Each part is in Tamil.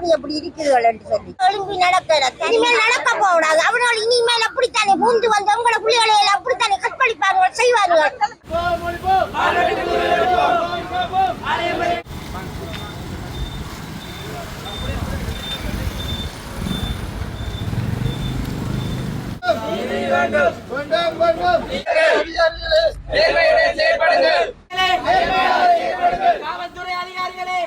அங்க எப்படி இருக்குதுகள் சொல்லி. ஒழுங்கு நடக்கிற. இனிமேல் நடக்க போடாது அவனால் இனிமேல் அப்படித்தானே பூந்து வந்து உங்களோட பிள்ளைகளை எல்லாம் அப்படித்தானே கற்பழிப்பார்கள் செய்வார்கள் காவல்துறை அதிகாரிகளே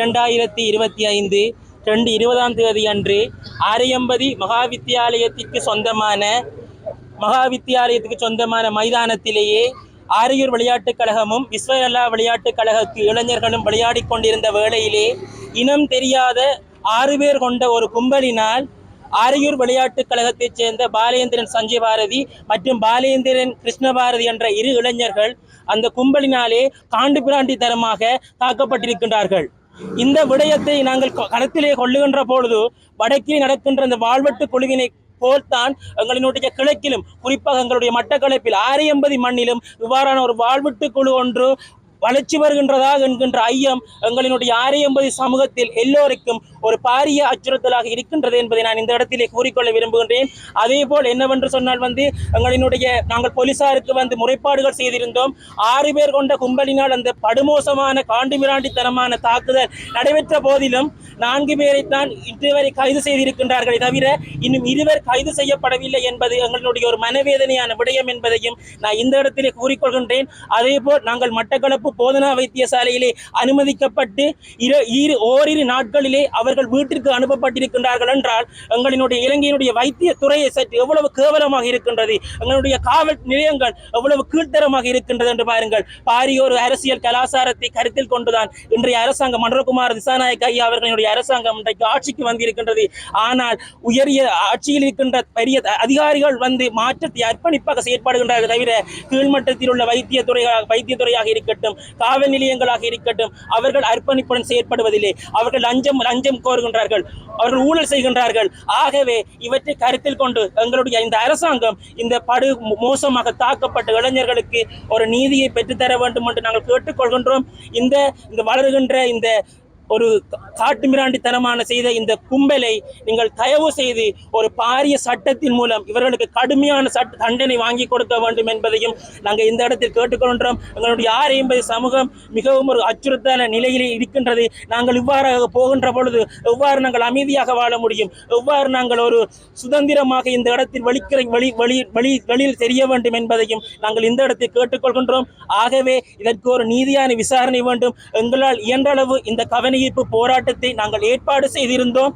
இரண்டாயிரத்தி இருபத்தி ஐந்து ரெண்டு இருபதாம் தேதி அன்று ஆரியம்பதி மகாவித்தியாலயத்திற்கு சொந்தமான மகாவித்தியாலயத்துக்கு சொந்தமான மைதானத்திலேயே ஆரியூர் விளையாட்டுக் கழகமும் விஸ்வகலா விளையாட்டுக் கழகத்து இளைஞர்களும் விளையாடி கொண்டிருந்த வேளையிலே இனம் தெரியாத ஆறு பேர் கொண்ட ஒரு கும்பலினால் ஆரியூர் விளையாட்டுக் கழகத்தைச் சேர்ந்த பாலேந்திரன் சஞ்சய் பாரதி மற்றும் பாலேந்திரன் கிருஷ்ணபாரதி என்ற இரு இளைஞர்கள் அந்த கும்பலினாலே காண்டு பிராண்டி தரமாக தாக்கப்பட்டிருக்கின்றார்கள். இந்த விடயத்தை நாங்கள் கருத்திலே கொள்ளுகின்ற பொழுது வடக்கே நடக்கின்ற இந்த வாழ்வெட்டு குழுவினை போல்தான் எங்களினுடைய கிழக்கிலும் குறிப்பாக எங்களுடைய மட்டக்களப்பில் ஆரியம்பதி மண்ணிலும் இவ்வாறான ஒரு வாழ்வெட்டு குழு ஒன்று வளர்ச்சி வருகின்றதா என்கின்ற ஐயம் எங்களினுடைய ஆரியம்பதி சமூகத்தில் எல்லோருக்கும் ஒரு பாரிய அச்சுறுத்தலாக இருக்கின்றது என்பதை நான் இந்த இடத்திலே கூறிக்கொள்ள விரும்புகின்றேன். அதே போல் என்னவென்று சொன்னால் வந்து எங்களினுடைய நாங்கள் போலீசாருக்கு வந்து முறைப்பாடுகள் செய்திருந்தோம். ஆறு பேர் கொண்ட கும்பலினால் அந்த படுமோசமான காண்டுமிராண்டித்தனமான தாக்குதல் நடைபெற்ற போதிலும் நான்கு பேரைத்தான் இன்று வரை கைது செய்திருக்கின்றார்களே தவிர இன்னும் இருவர் கைது செய்யப்படவில்லை என்பது எங்களுடைய ஒரு மனவேதனையான விடயம் என்பதையும் நான் இந்த இடத்திலே கூறிக்கொள்கின்றேன். அதே போல் நாங்கள் மட்டக்களப்பு போதனா வைத்தியசாலையிலே அனுமதிக்கப்பட்டு இரு இரு ஓரிரு நாட்களிலே அவர்கள் வீட்டிற்கு அனுப்பப்பட்டிருக்கின்றார்கள் என்றால் எங்களினுடைய இலங்கையினுடைய வைத்திய துறையை சற்று எவ்வளவு கேவலமாக இருக்கின்றது எங்களுடைய காவல் நிலையங்கள் எவ்வளவு கீழ்த்தரமாக இருக்கின்றது என்று பாருங்கள். பாரிய ஒரு அரசியல் கலாச்சாரத்தை கருத்தில் கொண்டுதான் இன்றைய அரசாங்கம் மன்றகுமார் திசாநாயக் ஐயா அவர்களுடைய அரசாங்கம் இன்றைக்கு ஆட்சிக்கு வந்திருக்கின்றது. ஆனால் உயரிய ஆட்சியில் இருக்கின்ற பெரிய அதிகாரிகள் வந்து மாற்றத்தை அர்ப்பணிப்பாக செயற்படுகின்றார்கள் தவிர கீழ்மட்டத்தில் உள்ள வைத்தியத்துறை வைத்தியத்துறையாக இருக்கட்டும் காவல் நிலையங்களாக இருக்கட்டும் அவர்கள் அர்ப்பணிப்புடன் செயற்படுவதில்லை. அவர்கள் லஞ்சம் லஞ்சம் கோருகின்றார்கள். அவர்கள் ஊழல் செய்கின்றார்கள். ஆகவே இவற்றை கருத்தில் கொண்டு எங்களுடைய இந்த அரசாங்கம் இந்த படு மோசமாக தாக்கப்பட்ட இளைஞர்களுக்கு ஒரு நீதியை பெற்றுத்தர வேண்டும் என்று நாங்கள் கேட்டுக்கொள்கின்றோம். இந்த இந்த வளருகின்ற இந்த ஒரு காட்டுமிராண்டித்தனமான செய்த இந்த கும்பலை நீங்கள் தயவு செய்து ஒரு பாரிய சட்டத்தின் மூலம் இவர்களுக்கு கடுமையான சட்ட தண்டனை வாங்கி கொடுக்க வேண்டும் என்பதையும் நாங்கள் இந்த இடத்தில் கேட்டுக்கொள்கின்றோம். எங்களுடைய ஆறு என்பது சமூகம் மிகவும் ஒரு அச்சுறுத்தலான நிலையிலே இருக்கின்றது. நாங்கள் இவ்வாறாக போகின்ற பொழுது எவ்வாறு நாங்கள் அமைதியாக வாழ முடியும்? எவ்வாறு நாங்கள் ஒரு சுதந்திரமாக இந்த இடத்தில் வெளிக்கிற வெளி வெளி வெளி வெளியில் தெரிய வேண்டும் என்பதையும் நாங்கள் இந்த இடத்தில் கேட்டுக்கொள்கின்றோம். ஆகவே இதற்கு ஒரு நீதியான விசாரணை வேண்டும். எங்களால் இயன்றளவு இந்த கவனை குடியிருப்பு போராட்டத்தை நாங்கள் ஏற்பாடு செய்திருந்தோம்.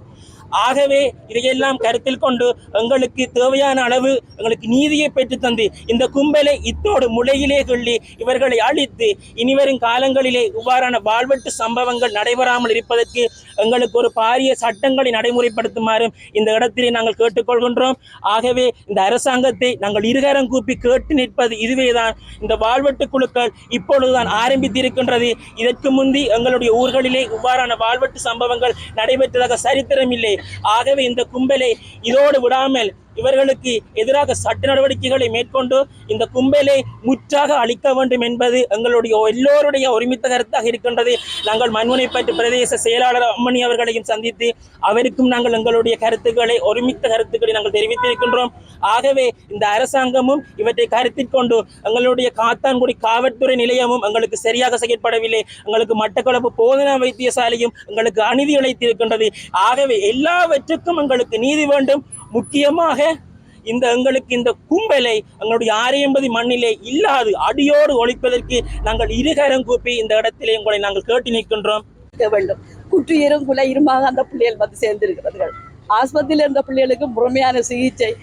ஆகவே இதையெல்லாம் கருத்தில் கொண்டு எங்களுக்கு தேவையான அளவு எங்களுக்கு நீதியை பெற்று தந்து இந்த கும்பலை இத்தோடு முளையிலே கொள்ளி இவர்களை அழித்து இனிவரும் காலங்களிலே இவ்வாறான வாழ்வெட்டு சம்பவங்கள் நடைபெறாமல் இருப்பதற்கு எங்களுக்கு ஒரு பாரிய சட்டங்களை நடைமுறைப்படுத்துமாறும் இந்த இடத்திலே நாங்கள் கேட்டுக்கொள்கின்றோம். ஆகவே இந்த அரசாங்கத்தை நாங்கள் இருகரம் கூப்பி கேட்டு நிற்பது இதுவேதான். இந்த வாழ்வெட்டு குழுக்கள் இப்பொழுதுதான் ஆரம்பித்திருக்கின்றது. இதற்கு முந்தி எங்களுடைய ஊர்களிலே இவ்வாறான வாழ்வெட்டு சம்பவங்கள் நடைபெற்றதாக சரித்திரம் இல்லை ஆகவே இந்த கும்பலை இதோடு விடாமல் இவர்களுக்கு எதிராக சட்ட நடவடிக்கைகளை மேற்கொண்டு இந்த கும்பலை முற்றாக அளிக்க வேண்டும் என்பது எங்களுடைய எல்லோருடைய ஒருமித்த கருத்தாக இருக்கின்றது. நாங்கள் மண்முனைப்பற்று பிரதேச செயலாளர் அம்மணி அவர்களையும் சந்தித்து அவருக்கும் நாங்கள் எங்களுடைய கருத்துக்களை ஒருமித்த கருத்துக்களை நாங்கள் தெரிவித்திருக்கின்றோம். ஆகவே இந்த அரசாங்கமும் இவற்றை கருத்தில் கொண்டு எங்களுடைய காத்தான்குடி காவல்துறை நிலையமும் எங்களுக்கு சரியாக செயற்படவில்லை. எங்களுக்கு மட்டக்களப்பு போதனா வைத்தியசாலையும் எங்களுக்கு அநீதி இழைத்திருக்கின்றது ஆகவே எல்லாவற்றுக்கும் எங்களுக்கு நீதி வேண்டும். முக்கியமாக இந்த எங்களுக்கு இந்த கும்பலை எங்களுடைய ஆரியம்பதி மண்ணிலே இல்லாது அடியோடு ஒழிப்பதற்கு நாங்கள் இருகரம் கூப்பி இந்த இடத்திலே உங்களை நாங்கள் கேட்டு நிற்கின்றோம். வேண்டும். குற்றுயிரும் குலையுமாக அந்த பிள்ளைகள் வந்து சேர்ந்திருக்கிறார்கள். ஆஸ்பத்திரியில் இருந்த பிள்ளைகளுக்கு முழுமையான சிகிச்சை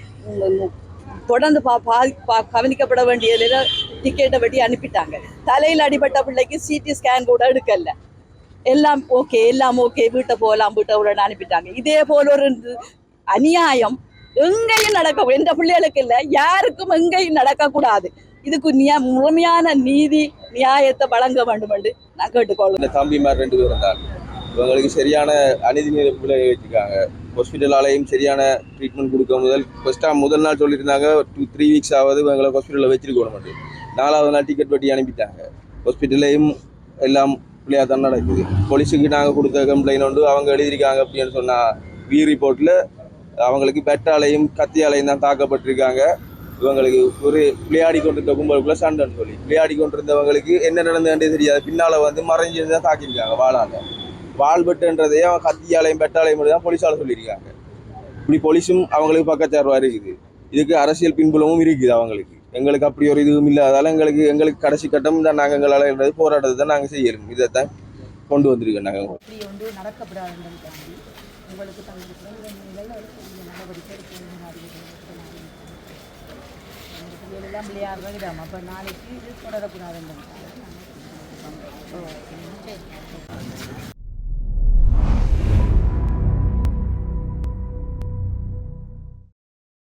தொடர்ந்து பா பா- பா- கவனிக்கப்பட வேண்டியதில் டிக்கெட்டை வெட்டி அனுப்பிட்டாங்க. தலையில் அடிபட்ட பிள்ளைக்கு சிடி ஸ்கேன் கூட எடுக்கல. எல்லாம் ஓகே எல்லாம் ஓகே வீட்டை போகலாம் வீட்டை உடனே அனுப்பிட்டாங்க. இதே போல ஒரு அநியாயம். எங்கேயும் நடக்க எந்த பிள்ளைகளுக்கு இல்லை. யாருக்கும் எங்கேயும் நடக்கக்கூடாது. இதுக்கு நியா முழுமையான நீதி நியாயத்தை வழங்க வேண்டும் என்று நான் கேட்டுக்கொள்ள தம்பிமார் ரெண்டு பேரும் தான். இவங்களுக்கு சரியான அநீதி விளைய வச்சிருக்காங்க. ஹாஸ்பிட்டலாலையும் சரியான ட்ரீட்மெண்ட் கொடுக்க முதல் ஃபஸ்ட்டாக முதல் நாள் சொல்லியிருந்தாங்க டூ த்ரீ வீக்ஸ் ஆகுது இவங்களை ஹாஸ்பிட்டலில் வச்சிருக்கணும் நாலாவது நாள் டிக்கெட் வெட்டி அனுப்பிட்டாங்க. ஹாஸ்பிட்டல்லையும் எல்லாம் பிள்ளையாக தான் நடக்குது. போலீஸுக்கு நாங்கள் கொடுத்த கம்ப்ளைண்ட் உண்டு. அவங்க எழுதியிருக்காங்க அப்படின்னு சொன்னால் வி ரிப்போர்ட்டில் அவங்களுக்கு பெட்டாலையும் கத்தியாலையும் தான் தாக்கப்பட்டிருக்காங்க. இவங்களுக்கு ஒரு விளையாடி கொண்டிருந்த கும்பலுக்குள்ள சண்டைன்னு சொல்லி விளையாடி கொண்டிருந்தவங்களுக்கு என்ன நடந்ததுன்றே தெரியாது. பின்னால் வந்து மறைஞ்சு தான் தாக்கியிருக்காங்க வாழாங்க வாள் அவன் கத்தியாலையும் பெட்டாலையும் மட்டும் தான் போலீஸால் சொல்லியிருக்காங்க. இப்படி போலீஸும் அவங்களுக்கு பக்கச்சார்வாக இருக்குது. இதுக்கு அரசியல் பின்புலமும் இருக்குது அவங்களுக்கு. எங்களுக்கு அப்படி ஒரு இதுவும் இல்லாதால எங்களுக்கு எங்களுக்கு கடைசி கட்டம் தான் நாங்கள் எங்களால் என்றது போராட்டத்தை தான் நாங்கள் செய்யணும். இதை தான் கொண்டு வந்திருக்கோம் நாங்கள் உங்களுக்கு ஒன்று நடக்கப்படாதுன்றதுக்காண்டி உங்களுக்கு நடவடிக்கை எடுக்க வேண்டும் எல்லாம் விளையாடுற இடம் அப்போ நாளைக்கு இது தொடரக்கூடாதுன்றதுக்காக சரி.